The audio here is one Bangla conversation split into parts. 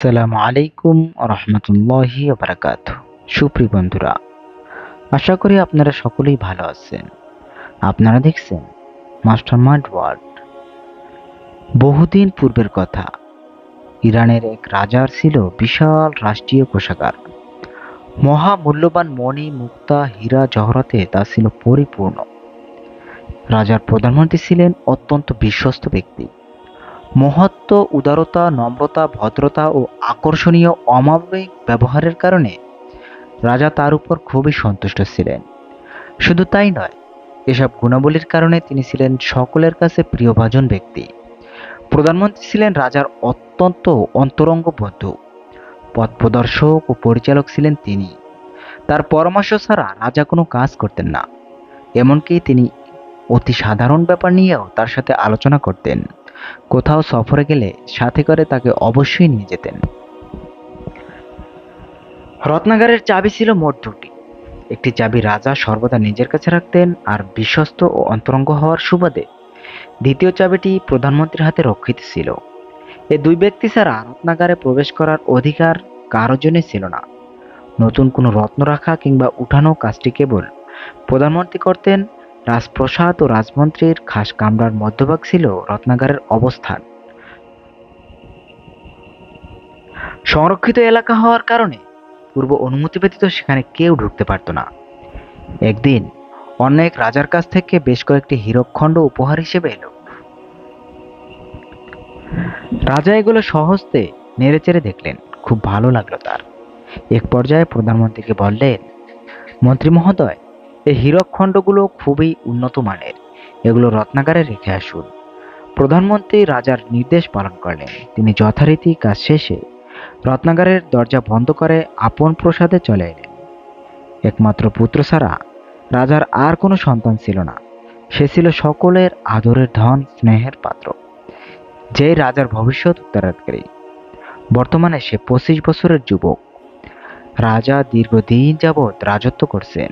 আসসালামু আলাইকুম রহমতুল্লাহি বারাকাত সুপ্রিয় বন্ধুরা, আশা করি আপনারা সকলেই ভালো আছেন। আপনারা দেখছেন মাস্টার মাইন্ড ওয়ার্ল্ড বহুদিন পূর্বের কথা, ইরানের এক রাজার ছিল বিশাল রাষ্ট্রীয় কোষাগার। মহা মূল্যবান মণি মুক্তা হীরা জহরতে তা ছিল পরিপূর্ণ। রাজার প্রধানমন্ত্রী ছিলেন অত্যন্ত বিশ্বস্ত ব্যক্তি। মহত্ব, উদারতা, নম্রতা, ভদ্রতা ও আকর্ষণীয় অমাবয়িক ব্যবহারের কারণে রাজা তার উপর খুবই সন্তুষ্ট ছিলেন। শুধু তাই নয়, এসব গুণাবলীর কারণে তিনি ছিলেন সকলের কাছে প্রিয়ভাজন ব্যক্তি। প্রধানমন্ত্রী ছিলেন রাজার অত্যন্ত অন্তরঙ্গ বন্ধু পথ প্রদর্শক ও পরিচালক ছিলেন তিনি। তার পরামর্শ ছাড়া রাজা কোনো কাজ করতেন না। এমনকি তিনি অতি সাধারণ ব্যাপার নিয়েও তার সাথে আলোচনা করতেন। কোথাও সফরে গেলে সাথে করে তাকে অবশ্যই নিয়ে যেতেন। রত্নাগারের চাবি ছিল মোট দুটি। একটি চাবি রাজা সর্বদা নিজের কাছে রাখতেন আর বিশ্বস্ত ও অন্তরঙ্গ হওয়ার সুবাদে। দ্বিতীয় চাবিটি প্রধানমন্ত্রীর হাতে রক্ষিত ছিল। এ দুই ব্যক্তি ছাড়া রত্নাগারে প্রবেশ করার অধিকার কারও জন্য ছিল না। নতুন কোনো রত্ন রাখা কিংবা উঠানো কাজটি কেবল প্রধানমন্ত্রী করতেন রাজপ্রসাদ ও রাজমন্ত্রীর খাস কামরার মধ্যভাগ ছিল রত্নাগারের অবস্থান। সংরক্ষিত এলাকা হওয়ার কারণে পূর্ব অনুমতি ব্যতীত সেখানে কেউ ঢুকতে পারত না। একদিন অন্য এক রাজার কাছ থেকে বেশ কয়েকটি হীরকখণ্ড উপহার হিসেবে এলো। রাজা এগুলো সহজতে নেড়েচেড়ে দেখলেন, খুব ভালো লাগল তার। এক পর্যায়ে প্রধানমন্ত্রীকে বললেন, মন্ত্রী মহোদয় এই হীরকখণ্ডগুলো খুবই উন্নত মানের। এগুলো রত্নাগারে রেখে আসুন। প্রধানমন্ত্রী রাজার নির্দেশ পালন করলেন। তিনি যথারীতি কাজ শেষে রত্নাগারের দরজা বন্ধ করে আপন প্রসাদে চলে এলেন। একমাত্র পুত্র ছাড়া রাজার আর কোনো সন্তান ছিল না। সে ছিল সকলের আদরের ধন, স্নেহের পাত্র। যে রাজার ভবিষ্যৎ উত্তরাধিকারী। বর্তমানে সে পঁচিশ বছরের যুবক। রাজা দীর্ঘদিন যাবৎ রাজত্ব করছেন।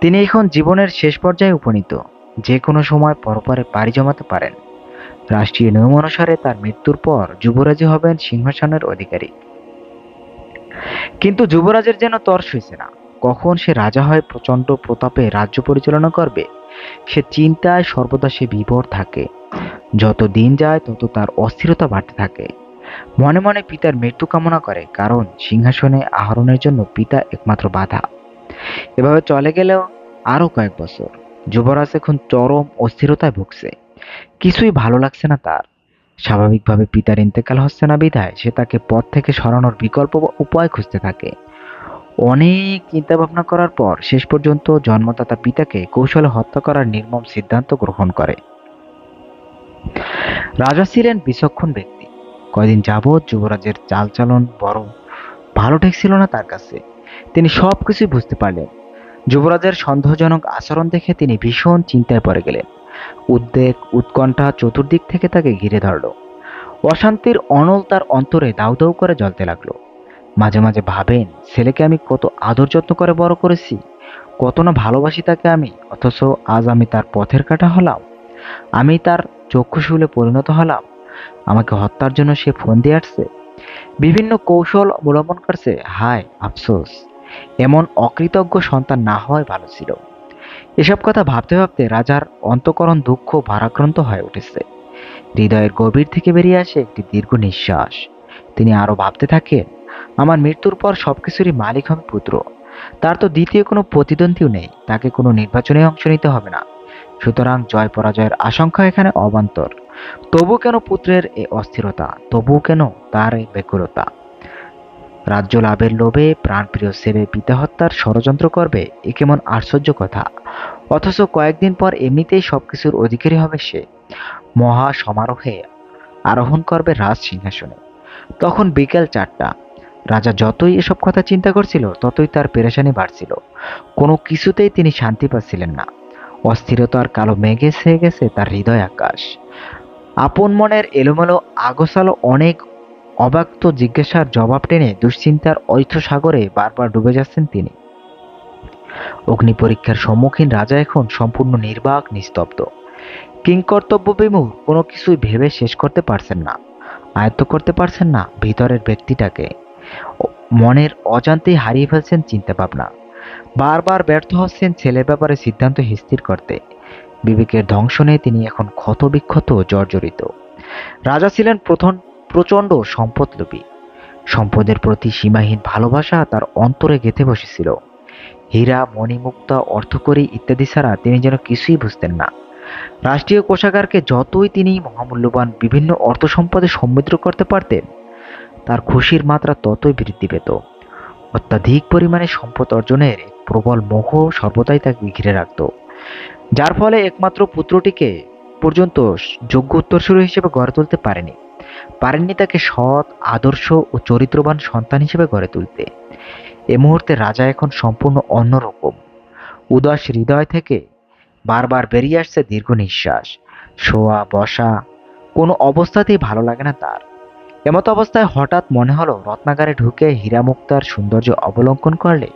তিনি এখন জীবনের শেষ পর্যায়ে উপনীত। যে কোনো সময় পরপরে পাড়ি জমাতে পারেন। রাষ্ট্রীয় নিয়ম অনুসারে তার মৃত্যুর পর যুবরাজই হবেন সিংহাসনের অধিকারী। কিন্তু যুবরাজের যেন তর্স হয়েছে না। কখন সে রাজা হয় প্রচণ্ড প্রতাপে রাজ্য পরিচালনা করবে, সে চিন্তায় সর্বদা সে বিভোর থাকে। যত দিন যায় তত তার অস্থিরতা বাড়তে থাকে। মনে মনে পিতার মৃত্যু কামনা করে, কারণ সিংহাসনে আহরণের জন্য পিতা একমাত্র বাধা। এভাবে চলে গেলেও আরও কয়েক বছর। যুবরাজ এখন চরম অস্থিরতায় ভুগছে। কিছুই ভালো লাগছে না তার। স্বাভাবিকভাবে পিতার ইন্তেকাল হচ্ছে না বিধায় সে তাকে পথ থেকে সরানোর বিকল্প উপায় খুঁজতে থাকে। অনেক চিন্তা ভাবনা করার পর শেষ পর্যন্ত জন্মদাতা পিতাকে কৌশলে হত্যা করার নির্মম সিদ্ধান্ত গ্রহণ করে। রাজা ছিলেন বিচক্ষণ ব্যক্তি। কয়দিন যাবৎ যুবরাজের চালচালন বড় ভালো ঠেকছিল না তার কাছে। তিনি সব কিছুই বুঝতে পারলেন। যুবরাজের সন্দেহজনক আচরণ দেখে তিনি ভীষণ চিন্তায় পড়ে গেলেন। উদ্বেগ, উৎকণ্ঠা চতুর্দিক থেকে তাকে ঘিরে ধরল। অশান্তির অনল তার অন্তরে দাউ দাউ করে জ্বলতে লাগল। মাঝে মাঝে ভাবেন, ছেলেকে আমি কত আদর যত্ন করে বড় করেছি? কত না ভালোবাসি তাকে আমি, অথচ আজ আমি তার পথের কাটা হলাম। আমি তার চক্ষুশূলে পরিণত হলাম। আমাকে হত্যার জন্য সে ফোন দিয়ে আসছে। বিভিন্ন কৌশল অবলম্বন করছে। হায়, আফসোস। এমন অকৃতজ্ঞ সন্তান না হওয়াই ভালো ছিল। এসব কথা ভাবতে ভাবতে রাজার অন্তকরণ দুঃখ ভারাক্রান্ত হয়ে উঠেছে। হৃদয়ের গভীর থেকে বেরিয়ে আসে একটি দীর্ঘ নিঃশ্বাস। তিনি আরও ভাবতে থাকেন, আমার মৃত্যুর পর সবকিছুরই মালিক হবে পুত্র। তার তো দ্বিতীয় কোনো প্রতিদ্বন্দ্বীও নেই। তাকে কোনো নির্বাচনে অংশ নিতে হবে না। সুতরাং জয় পরাজয়ের আশঙ্কা এখানে অবান্তর। তবু কেন পুত্রের এ অস্থিরতা? তবু কেন তার এই ব্যাকুলতা? রাজ্য লাভের লোভে প্রাণপ্রিয় ছেলে পিতা হত্যার ষড়যন্ত্র করবে, এ কেমন আশ্চর্য কথা। অথচ কয়েকদিন পর এমনিতেই সবকিছুর অধিকারী হবে সে। মহা সমারোহে আরোহণ করবে রাজ সিংহাসনে। তখন বিকেল চারটা। রাজা যতই এসব কথা চিন্তা করছিল, ততই তার পেরেশানি বাড়ছিল। কোনো কিছুতেই তিনি শান্তি পাচ্ছিলেন না। অস্থিরতার কালো মেঘে ছেয়ে গেছে তার হৃদয় আকাশ। আপন মনের এলোমেলো আগোছালো অনেক অবাক্ত জিজ্ঞাসার জবাব টেনে দুশ্চিন্তার ঐথ সাগরে বারবার ডুবে যাচ্ছেন তিনি। অগ্নি পরীক্ষার সম্মুখীন রাজা এখন সম্পূর্ণ নির্বাক, নিস্তব্ধ। কিংকর্তব্য বিমুখ কোনো কিছুই ভেবে শেষ করতে পারছেন না, আয়ত্ত করতে পারছেন না ভিতরের ব্যক্তিটাকে। মনের অজান্তেই হারিয়ে ফেলছেন চিন্তা ভাবনা বারবার ব্যর্থ হচ্ছেন ছেলের ব্যাপারে সিদ্ধান্ত স্থির করতে। বিবেকের ধ্বংসনে তিনি এখন ক্ষতবিক্ষত জর্জরিত। রাজা ছিলেন প্রথম প্রচণ্ড সম্পদলোভী। সম্পদের প্রতি সীমাহীন ভালোবাসা তার অন্তরে গেঁথে বসেছিল। হীরা, মণিমুক্তা, অর্থকরী ইত্যাদি ছাড়া তিনি যেন কিছুই বুঝতেন না। রাষ্ট্রীয় কোষাগারকে যতই তিনি মহামূল্যবান বিভিন্ন অর্থ সম্পদে সমৃদ্ধ করতে পারতেন, তার খুশির মাত্রা ততই বৃদ্ধি পেত। অত্যাধিক পরিমাণে সম্পদ অর্জনের প্রবল মোহ সর্বদাই তাকে ঘিরে রাখত। যার ফলে একমাত্র পুত্রটিকে পর্যন্ত যোগ্য উত্তরসূরি হিসেবে গড়ে তুলতে পারেনি। পারেননি তাকে সৎ, আদর্শ ও চরিত্রবান সন্তান হিসেবে গড়ে তুলতে। এ মুহূর্তে রাজা এখন সম্পূর্ণ অন্যরকম। উদাস হৃদয় থেকে বারবার বেরিয়ে আসছে দীর্ঘ নিঃশ্বাস। শোয়া, বসা, কোনো অবস্থাতেই ভালো লাগে না তার। এমতো অবস্থায় হঠাৎ মনে হলো, রত্নাগারে ঢুকে হীরা মুক্তার সৌন্দর্য অবলম্বন করলে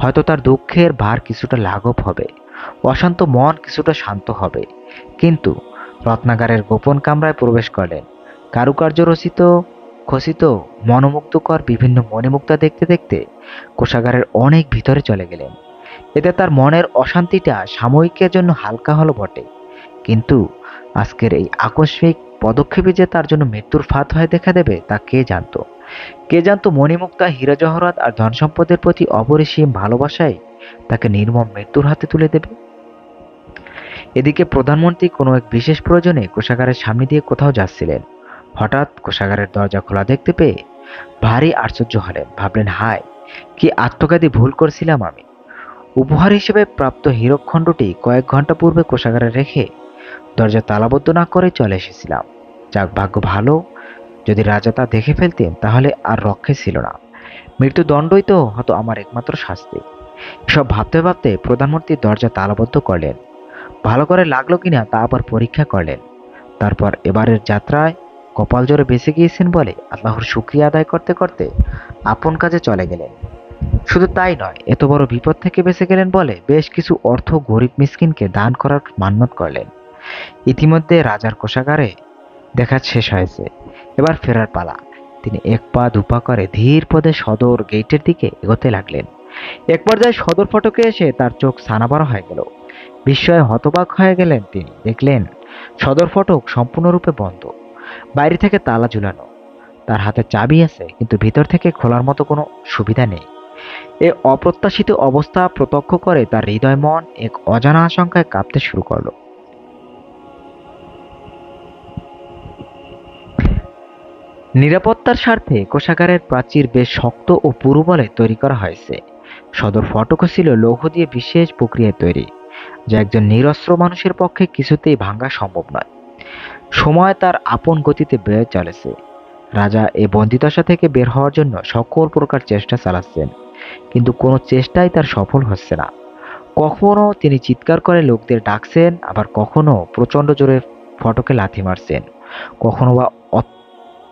হয়তো তার দুঃখের ভার কিছুটা লাঘব হবে, অশান্ত মন কিছুটা শান্ত হবে। কিন্তু রত্নাগারের গোপন কামরায় প্রবেশ করলেন। কারুকার্য রচিত খচিত, মনোমুগ্ধকর বিভিন্ন মণিমুক্তা দেখতে দেখতে কোষাগারের অনেক ভিতরে চলে গেলেন। এতে তার মনের অশান্তিটা সাময়িকের জন্য হালকা হলো বটে। কিন্তু আজকের এই আকস্মিক পদক্ষেপে যে তার জন্য মৃত্যুর ফাঁদ হয়ে দেখা দেবে, তা কে জানতো? কে জানতো মণিমুক্তা, হীরা জহরত আর ধন সম্পদের প্রতি অপরিসীম ভালোবাসায় তাকে নির্মম মৃত্যুর হাতে তুলে দেবে? এদিকে প্রধানমন্ত্রী কোনো এক বিশেষ প্রয়োজনে কোষাগারের সামনে দিয়ে কোথাও যাচ্ছিলেন। হঠাৎ কোষাগারের দরজা খোলা দেখতে পেয়ে ভারী আশ্চর্য হলেন। ভাবলেন, হায়, কি আত্মঘাতী ভুল করছিলাম আমি। উপহার হিসেবে প্রাপ্ত হীরকখণ্ডটি কয়েক ঘণ্টা পূর্বে কোষাগারে রেখে দরজা তালাবদ্ধ না করে চলে এসেছিলাম। যাক, ভাগ্য ভালো যদি রাজা তা দেখে ফেলতেন, তাহলে আর রক্ষে ছিল না। মৃত্যুদণ্ডই তো হতো আমার একমাত্র শাস্তি। সব ভাবতে ভাবতে প্রধানমন্ত্রী দরজা তালাবদ্ধ করলেন। ভালো করে লাগল কিনা তা আবার পরীক্ষা করলেন। তারপর এবারের যাত্রায় কপাল জোরে বেঁচে গিয়েছেন বলে আল্লাহর শুক্রিয়া আদায় করতে করতে আপন কাজে চলে গেলেন। শুধু তাই নয়, এত বড় বিপদ থেকে বেঁচে গেলেন বলে বেশ কিছু অর্থ গরিব মিসকিনকে দান করার মান্যত করলেন। ইতিমধ্যে রাজার কোষাগারে দেখা শেষ হয়েছে। এবার ফেরার পালা। তিনি এক পা দুপা করে ধীর পদে সদর গেটের দিকে এগোতে লাগলেন। এক পর্যায়ে সদর ফটকে এসে তার চোখ সানাবড় হয়ে গেল। বিস্ময়ে হতবাক হয়ে গেলেন তিনি। দেখলেন, সদর ফটক সম্পূর্ণরূপে বন্ধ। বাইরে থেকে তালা ঝুলানো। তার হাতে চাবি আছে, কিন্তু ভিতর থেকে খোলার মতো কোনো সুবিধা নেই। এ অপ্রত্যাশিত অবস্থা প্রত্যক্ষ করে তার হৃদয় মন এক অজানা আশঙ্কায় কাঁপতে শুরু করল। নিরাপত্তার স্বার্থে কোষাগারের প্রাচীর বেশ শক্ত ও পুরু বলে তৈরি করা হয়েছে। সদর ফটকও ছিল লৌহ দিয়ে বিশেষ প্রক্রিয়ায় তৈরি, যা একজন নিরস্ত্র মানুষের পক্ষে কিছুতেই ভাঙা সম্ভব নয়। সময় তার আপন গতিতে বেয়ে চলেছে। রাজা এই বন্দিদশা থেকে বের হওয়ার জন্য সকল প্রকার চেষ্টা চালাচ্ছেন, কিন্তু কোনো চেষ্টাই তার সফল হচ্ছে না। কখনো তিনি চিৎকার করে লোকদের ডাকছেন, আবার কখনো প্রচণ্ড জোরে ফটকে লাথি মারছেন, কখনো বা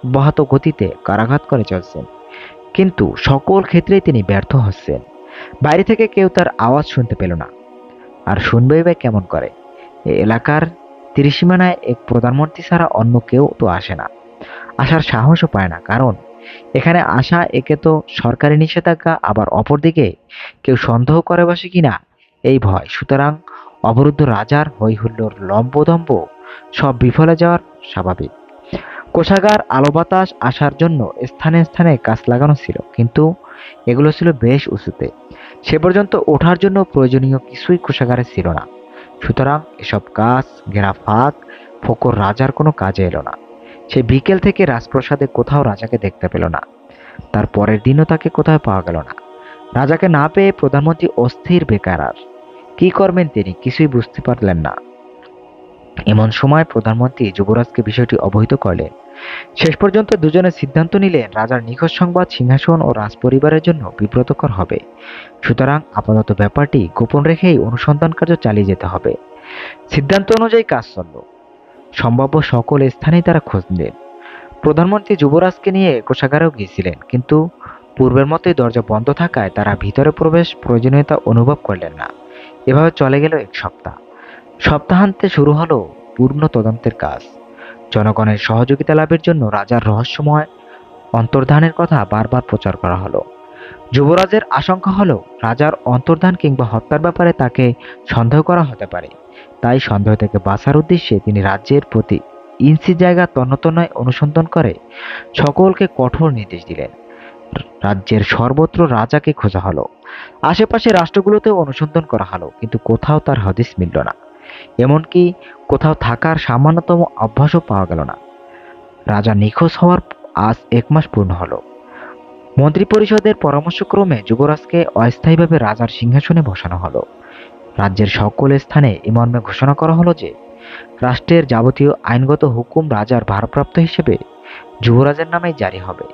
অব্যাহত গতিতে কারাঘাত করে চলছেন। কিন্তু সকল ক্ষেত্রেই তিনি ব্যর্থ হচ্ছেন। বাইরে থেকে কেউ তার আওয়াজ শুনতে পেল না। আর শুনবেই বা কেমন করে? এলাকার ত্রিসীমানায় এক প্রধানমন্ত্রী ছাড়া অন্য কেউ তো আসে না। আসার সাহসও পায় না। কারণ এখানে আসা একে তো সরকারি নিষেধাজ্ঞা, আবার অপরদিকে কেউ সন্দেহ করে বসে কিনা, এই ভয়। সুতরাং অবরুদ্ধ রাজার হৈহুল্লোর লম্বদম্ব সব বিফলে যাওয়ার স্বাভাবিক। কোষাগার, আলো বাতাস আসার জন্য স্থানে স্থানে গাছ লাগানো ছিল, কিন্তু এগুলো ছিল বেশ উঁচুতে। সে পর্যন্ত ওঠার জন্য প্রয়োজনীয় কিছুই কোষাগারে ছিল না। সুতরাং এসব গাছ, ঘেরা ফাঁক ফকর রাজার কোনো কাজে এলো না। সে বিকেল থেকে রাজপ্রাসাদে কোথাও রাজাকে দেখতে পেল না। তার পরের দিনও তাকে কোথাও পাওয়া গেল না। রাজাকে না পেয়ে প্রধানমন্ত্রী অস্থির, বেকার আর। কি করবেন তিনি? কিছুই বুঝতে পারলেন না। এমন সময় প্রধানমন্ত্রী যুবরাজকে বিষয়টি অবহিত করলেন। শেষ পর্যন্ত দুজনে সিদ্ধান্ত নিলেন রাজার নিখোঁজ সংবাদ সিংহাসন ও রাজপরিবারের জন্য বিব্রতকর হবে। সুতরাং আপাতত ব্যাপারটি গোপন রেখেই অনুসন্ধান কার্য চালিয়ে যেতে হবে। সিদ্ধান্ত অনুযায়ী কাজ চলল। সম্ভাব্য সকল স্থানেই তারা খোঁজ নিলেন। প্রধানমন্ত্রী যুবরাজকে নিয়ে কোষাগারেও গিয়েছিলেন, কিন্তু পূর্বের মতোই দরজা বন্ধ থাকায় তারা ভিতরে প্রবেশ প্রয়োজনীয়তা অনুভব করলেন না। এভাবে চলে গেল এক সপ্তাহ। সপ্তাহান্তে শুরু হলো পূর্ণ তদন্তের কাজ। জনগণের সহযোগিতা লাভের জন্য রাজার রহস্যময় অন্তর্ধানের কথা বারবার প্রচার করা হলো। যুবরাজের আশঙ্কা হলো, রাজার অন্তর্ধান কিংবা হত্যার ব্যাপারে তাকে সন্দেহ করা হতে পারে। তাই সন্দেহ থেকে বাঁচার উদ্দেশ্যে তিনি রাজ্যের প্রতি ইঞ্চি জায়গা তন্নতন্নয় অনুসন্ধান করে সকলকে কঠোর নির্দেশ দিলেন। রাজ্যের সর্বত্র রাজাকে খোঁজা হলো। আশেপাশে রাষ্ট্রগুলোতেও অনুসন্ধান করা হলো, কিন্তু কোথাও তার হদিস মিলল না। এমনকি কোথাও থাকার সামান্যতম অভ্যাসও পাওয়া গেল না। রাজা নিখোঁজ হওয়ার আজ এক মাস পূর্ণ হলো। মন্ত্রিপরিষদের পরামর্শক্রমে যুবরাজকে অস্থায়ীভাবে রাজার সিংহাসনে বসানো হলো। রাজ্যের সকল স্থানে এ মর্মে ঘোষণা করা হলো যে, রাষ্ট্রের যাবতীয় আইনগত হুকুম রাজার ভারপ্রাপ্ত হিসেবে যুবরাজের নামে জারি হবে।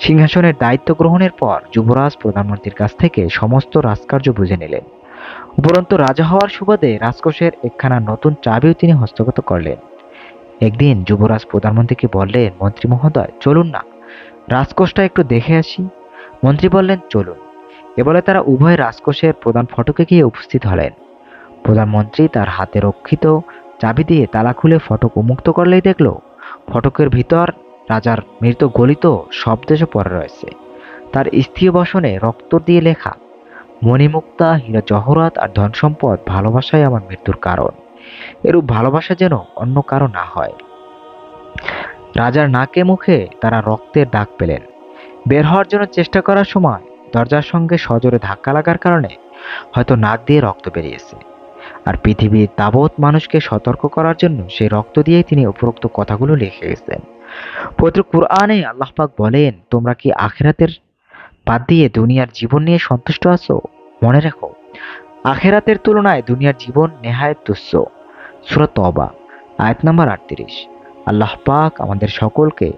সিংহাসনের দায়িত্ব গ্রহণের পর যুবরাজ প্রধানমন্ত্রীর কাছ থেকে সমস্ত রাজকার্য বুঝে নিলেন। উপরন্তু রাজা হওয়ার সুবাদে রাজকোষের একখানা নতুন চাবিও তিনি হস্তগত করলেন। একদিন যুবরাজ প্রধানমন্ত্রীকে বললেন, মন্ত্রী মহোদয়, চলুন না। রাজকোষটা একটু দেখে আসি। মন্ত্রী বললেন, চলুন। এ বলে তারা উভয় রাজকোষের প্রধান ফটকে গিয়ে উপস্থিত হলেন। প্রধানমন্ত্রী তার হাতে রক্ষিত চাবি দিয়ে তালা খুলে ফটক উন্মুক্ত করলেই দেখল, ফটকের ভিতর রাজার মৃত গলিত শব্দেশে পড়ে রয়েছে। তার স্ত্রী বসনে রক্ত দিয়ে লেখা মণিমুক্তা, হীরা জহরাত আর ধন সম্পদ ভালোবাসাই আমার মৃত্যুর কারণ। এরূপ ভালোবাসা যেন অন্য কারও না হয়। রাজার নাকে মুখে তারা রক্তের দাগ পেলেন। বের হওয়ার জন্য চেষ্টা করার সময় দরজার সঙ্গে সজোরে ধাক্কা লাগার কারণে হয়তো নাক দিয়ে রক্ত বেরিয়েছে। আর পৃথিবীর তাবৎ মানুষকে সতর্ক করার জন্য সেই রক্ত দিয়েই তিনি উপরোক্ত কথাগুলো লিখে গেছেন। পবিত্র কুরআনে আল্লাহ পাক বলেন, তোমরা কি আখেরাতের বাদ দিয়ে দুনিয়ার জীবন নিয়ে সন্তুষ্ট আছো? মনে রাখো, আখেরাতের তুলনায় দুনিয়ার জীবন নেহায় তুচ্ছ। সুরত অবা আয়াত নাম্বার আটত্রিশ। আল্লাহ পাক আমাদের সকলকে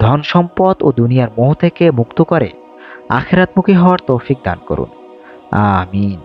ধন সম্পদ ও দুনিয়ার মোহ থেকে মুক্ত করে আখেরাতমুখী হওয়ার তৌফিক দান করুন। আমিন।